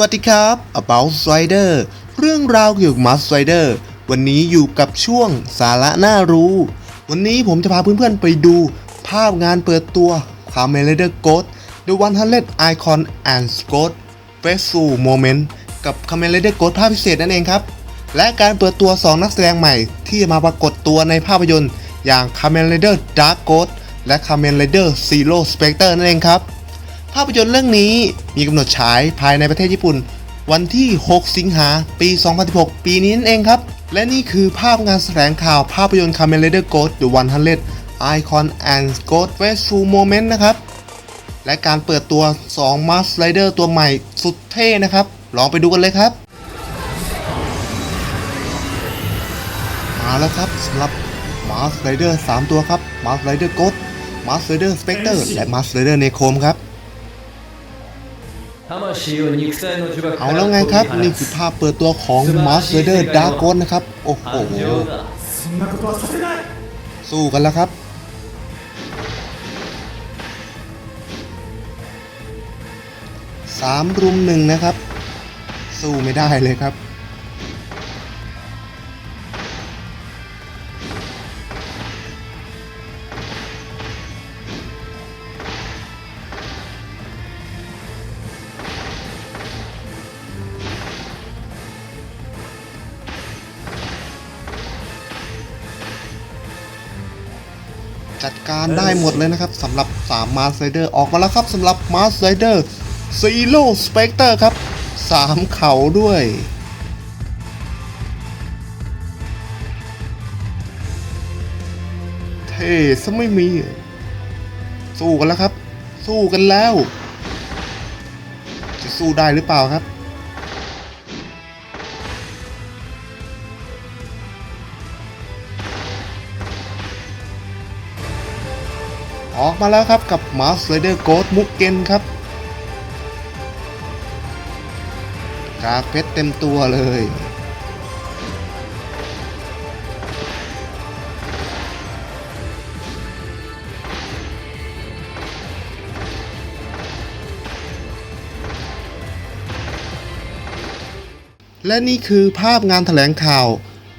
วัสดีครับ About Strider เรื่องราวเกี่ยวกับ Mask Strider วันนี้อยู่กับช่วงสาระน่ารู้ วันนี้ผมจะพาเพื่อนๆไปดู ภาพงานเปิดตัว Kamen Rider Ghost The 100 Icon and Ghost Faithful Moment กับ Kamen Rider Ghost ภาพพิเศษนั่นเองครับ และการเปิดตัว 2 นักแสดงใหม่ ที่มาปรากฏตัวในภาพยนตร์ อย่าง Kamen Rider Dark Ghost และ Kamen Rider Zero Spectre นั่นเองครับ ภาพยนตร์เรื่องนี้มีกำหนดฉายภายในประเทศญี่ปุ่น วันที่ 6 สิงหาปี 2016 ปีนี้นั่นเองครับ และนี่คือภาพงานแถลงข่าวภาพยนตร์ Kamen Rider Ghost The 100 Icon and Ghost Faithful Moment นะครับ และการเปิดตัว 2 Mask Rider ตัวใหม่สุดเท่นะครับ ลองไปดูกันเลยครับมาแล้วครับสำหรับ Mask Rider 3 ตัวครับ Mask Rider Ghost Mask Rider Spectre และ Mask Rider Necrom ครับ เอาแล้วไงครับ นี่คือภาพเปิดตัวของ Mask Vader Dark Ghost นะครับ โอ้โห สู้กันแล้วครับสามรุมหนึ่งนะครับ สู้ไม่ได้เลยครับ จัดการได้หมดเลยนะครับสำหรับ3 Mars Rider ออกมาแล้วครับสำหรับ Mars Rider Zero Spectre ครับ3เขาด้วยเท่ซะไม่มี สู้กันแล้วครับ สู้กันแล้ว จะสู้ได้หรือเปล่าครับ ออกมาแล้วครับกับ Mars Rider Ghost มุกเกนครับ กากเพชรเต็มตัวเลย และนี่คือภาพงานแถลงข่าว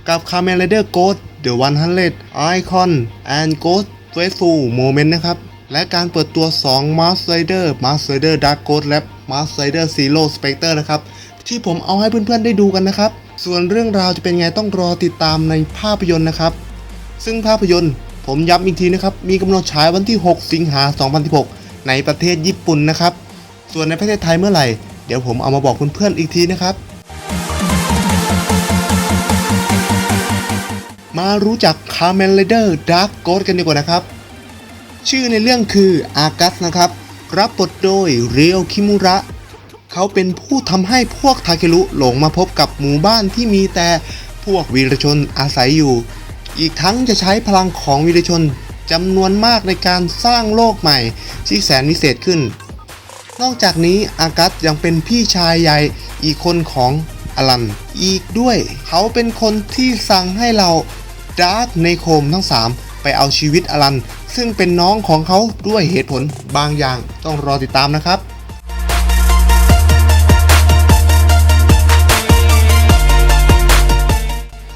กับ Kamen Rider Ghost The 100 Icon and Ghost Faithful Moment นะครับ และการเปิดตัว 2 Mask Rider Mask Rider Dark Ghost และ Mask Rider Zero Spectre นะครับ ที่ผมเอาให้เพื่อนๆได้ดูกันนะครับ ส่วนเรื่องราวจะเป็นไงต้องรอติดตามในภาพยนตร์นะครับ ซึ่งภาพยนตร์ผมย้ำอีกทีนะครับ มีกำหนดฉายวันที่ 6 สิงหา 2016 ในประเทศญี่ปุ่นนะครับ ส่วนในประเทศไทยเมื่อไหร่ เดี๋ยวผมเอามาบอกเพื่อนๆอีกทีนะครับ มารู้จัก Kamen Rider Dark Ghost กันดีกว่านะครับ ชื่อในเรื่องคืออากัสนะครับ รับบทโดยเรียวคิมุระ เขาเป็นผู้ทำให้พวกทาเครุหลงมาพบกับหมู่บ้านที่มีแต่พวกวีรชนอาศัยอยู่ อีกทั้งจะใช้พลังของวีรชนจำนวนมากในการสร้างโลกใหม่ที่แสนวิเศษขึ้น นอกจากนี้อากัสยังเป็นพี่ชายใหญ่อีกคนของอลัน อีกด้วย เขาเป็นคนที่สั่งให้เรา ดาร์กในโคมทั้ง 3 ไปเอาชีวิตอลัน ซึ่งเป็นน้องของเขาด้วยเหตุผลบางอย่างต้องรอติดตามนะครับ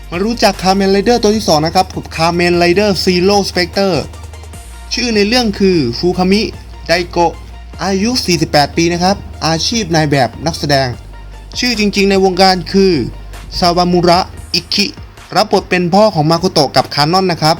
มารู้จักคา m มนไรเดอร์ตัวที่ 2 นะครับคา m มนไรเดอร์ซีโร่สเปกเตอร์ชื่อในเรื่องคือฟูคามิไดโกะอายุ 48 ปีนะครับ อาชีพนายแบบนักแสดง ชื่อจริงๆในวงการคือซาวามุระอิคิ รับบทเป็นพ่อของมาโคโตะกับคานอนนะครับ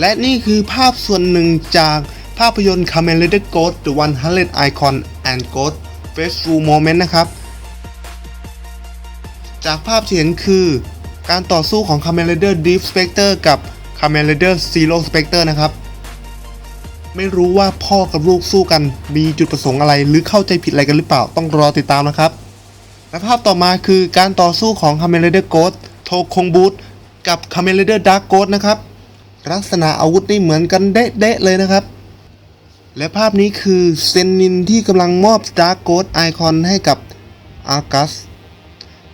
และนี่คือภาพส่วนหนึ่งจากภาพยนตร์ Kamen Rider Ghost The 100 Icon and Ghost Faithful Moment นะครับ จากภาพที่เห็นคือ การต่อสู้ของ Kamen Rider Deep Spectre กับ Kamen Rider Zero Spectre นะครับ ไม่รู้ว่าพ่อกับลูกสู้กัน มีจุดประสงค์อะไรหรือเข้าใจผิดอะไรกันหรือเปล่าต้องรอติดตามนะครับ และภาพต่อมาคือการต่อสู้ของ Kamen Rider Ghost โทคงบูทกับ Kamen Rider Dark Ghost นะครับ ลักษณะอาวุธนี่เหมือนกันเด๊ะเลยนะครับ และภาพนี้คือเซนนินที่กำลังมอบ Dark Ghost Icon ให้กับอากัส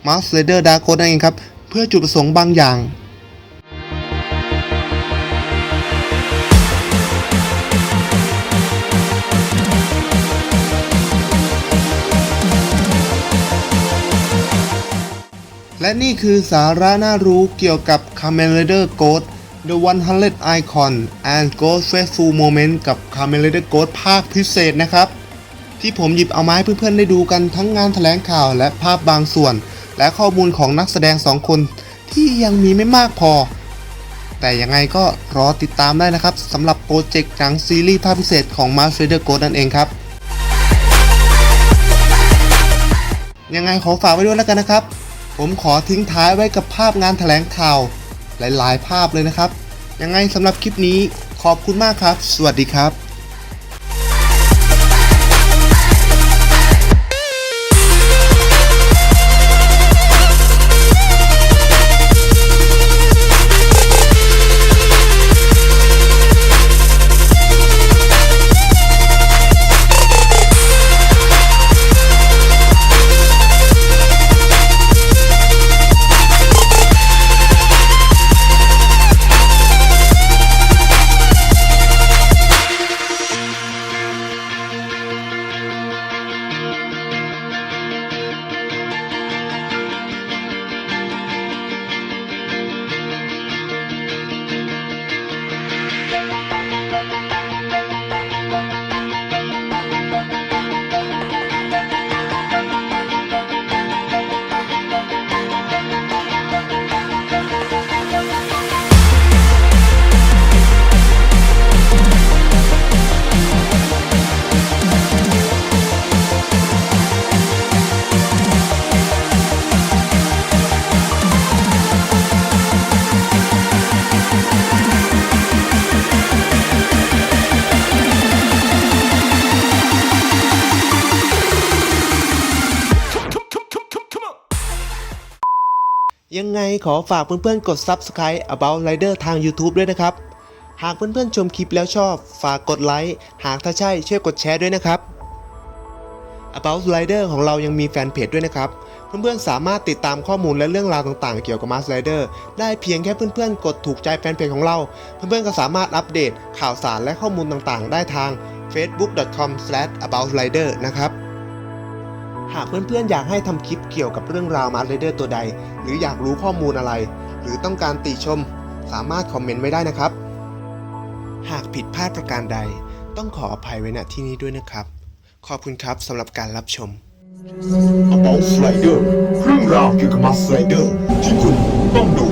Mask Rider Dark Ghost นั่นเองครับ พื่อจุดประสงค์บางอย่าง และนี่คือสาระน่ารู้เกี่ยวกับ Kamen Rider Ghost The 100 Icon and Ghost Faithful Moment กับ Kamen Rider Ghost ภาคพิเศษนะครับ ที่ผมหยิบเอามาให้เพื่อนๆได้ดูกันทั้งงานแถลงข่าวและภาพบางส่วน และข้อมูลของนักแสดง2คนที่ยังมีไม่มากพอ แต่ยังไงก็รอติดตามได้นะครับสำหรับโปรเจกต์หนังซีรีส์ภาคพิเศษของ Master Rider Ghost นั่นเองครับ ยังไงขอฝากไว้ด้วยแล้วกันนะครับ ผมขอทิ้งท้ายไว้กับภาพงานแถลงข่าว หลายๆ ภาพเลยนะครับ ยังไงสำหรับคลิปนี้ขอบคุณมากครับ สวัสดีครับ ยังไงขอฝากเพื่อนๆกด Subscribe About Rider ทาง YouTube ด้วยนะครับ หากเพื่อนๆชมคลิปแล้วชอบ ฝากกดไลค์ หากถ้าใช่ช่วยกดแชร์ด้วยนะครับ About Rider ของเรายังมีแฟนเพจด้วยนะครับ เพื่อนๆสามารถติดตามข้อมูลและเรื่องราวต่างๆ เกี่ยวกับ Mask Rider ได้เพียงแค่เพื่อนๆ กดถูกใจแฟนเพจของเรา เพื่อนๆก็สามารถอัปเดตข่าวสารและข้อมูลต่างๆ ได้ทาง facebook.com/aboutrider นะครับ หากเพื่อนๆ อยากให้ทำคลิปเกี่ยวกับเรื่องราวมาร์เดอร์ตัวใด หรืออยากรู้ข้อมูลอะไร หรือต้องการติชม สามารถคอมเมนต์ไว้ได้นะครับ หากผิดพลาดประการใด ต้องขออภัยไว้ณที่นี้ด้วยนะครับ ขอบคุณครับสำหรับการรับชม About Slider เรื่องราวเกี่ยวกับมาสไลเดอร์ที่คุณต้องดู